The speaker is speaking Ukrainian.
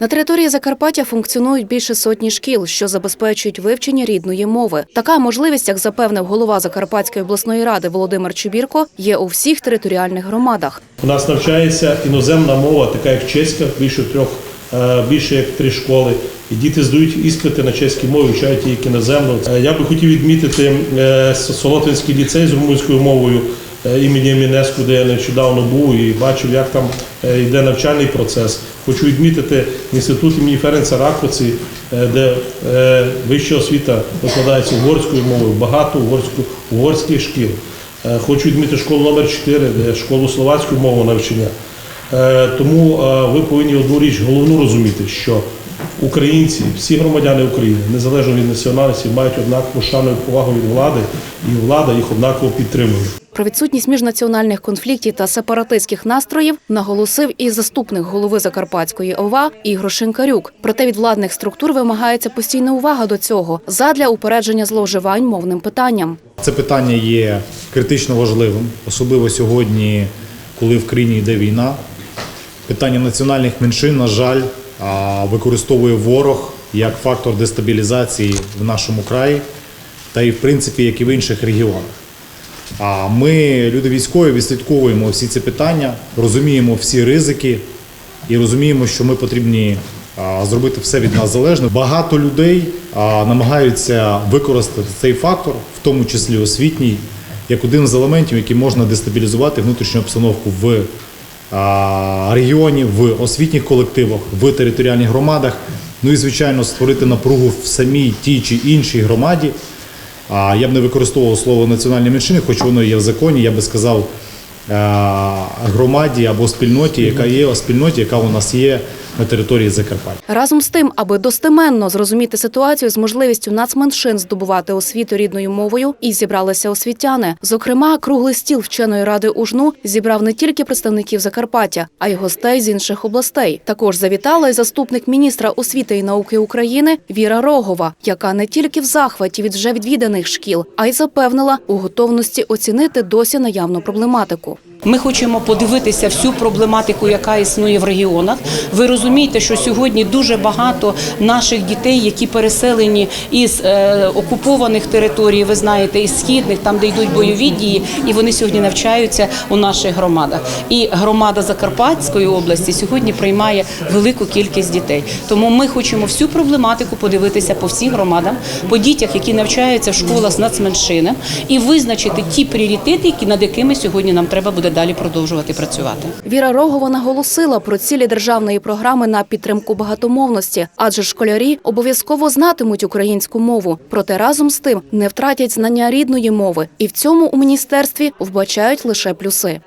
На території Закарпаття функціонують більше сотні шкіл, що забезпечують вивчення рідної мови. Така можливість, як запевнив голова Закарпатської обласної ради Володимир Чубірко, є у всіх територіальних громадах. У нас навчається іноземна мова, така як чеська, більше трьох, е, більше як три школи. І діти здають іспити на чеській мові, вивчають її як іноземну. Е, Я би хотів відмітити е, Солотвинський ліцей з румунською мовою імені Мінеску, де я нещодавно був і бачив, як там е, йде навчальний процес. Хочу відмітити інститут імені Ференца Ракоці, е, де е, вища освіта викладається угорською мовою, багато угорських шкіл. Е, Хочу відмітити школу номер 4, де школу словацької мови навчання. Е, Тому е, ви повинні одну річ головну розуміти, що українці, всі громадяни України, незалежно від національності, мають однакову шану і повагу від влади, і влада їх однаково підтримує. Про відсутність міжнаціональних конфліктів та сепаратистських настроїв наголосив і заступник голови Закарпатської ОВА Ігор Шинкарюк. Проте від владних структур вимагається постійна увага до цього задля упередження зловживань мовним питанням. Це питання є критично важливим, особливо сьогодні, коли в країні йде війна. Питання національних меншин, на жаль, використовує ворог як фактор дестабілізації в нашому краї та і в принципі, як і в інших регіонах. А ми, люди військові, відслідковуємо всі ці питання, розуміємо всі ризики і розуміємо, що ми потрібні зробити все від нас залежне. Багато людей намагаються використати цей фактор, в тому числі освітній, як один з елементів, який можна дестабілізувати внутрішню обстановку в регіоні, в освітніх колективах, в територіальних громадах. Ну і звичайно створити напругу в самій тій чи іншій громаді. А я б не використовував слово національні меншини, хоч воно є в законі, я би сказав е, громаді або спільноті, яка є спільноті, яка у нас є на території Закарпаття. Разом з тим, аби достеменно зрозуміти ситуацію з можливістю нацменшин здобувати освіту рідною мовою, і зібралися освітяни. Зокрема, круглий стіл вченої ради УЖНУ зібрав не тільки представників Закарпаття, а й гостей з інших областей. Також завітала й заступник міністра освіти і науки України Віра Рогова, яка не тільки в захваті від вже відвіданих шкіл, а й запевнила у готовності оцінити досі наявну проблематику. Ми хочемо подивитися всю проблематику, яка існує в регіонах. Ви розумієте, що сьогодні дуже багато наших дітей, які переселені із е, окупованих територій, ви знаєте, із східних, там де йдуть бойові дії, і вони сьогодні навчаються у наших громадах. І громада Закарпатської області сьогодні приймає велику кількість дітей. Тому ми хочемо всю проблематику подивитися по всіх громадам, по дітях, які навчаються в школах з нацменшини, і визначити ті пріоритети, над якими сьогодні нам треба буде далі продовжувати працювати. Віра Рогова наголосила про цілі державної програми на підтримку багатомовності, адже школярі обов'язково знатимуть українську мову, проте разом з тим не втратять знання рідної мови, і в цьому у міністерстві вбачають лише плюси.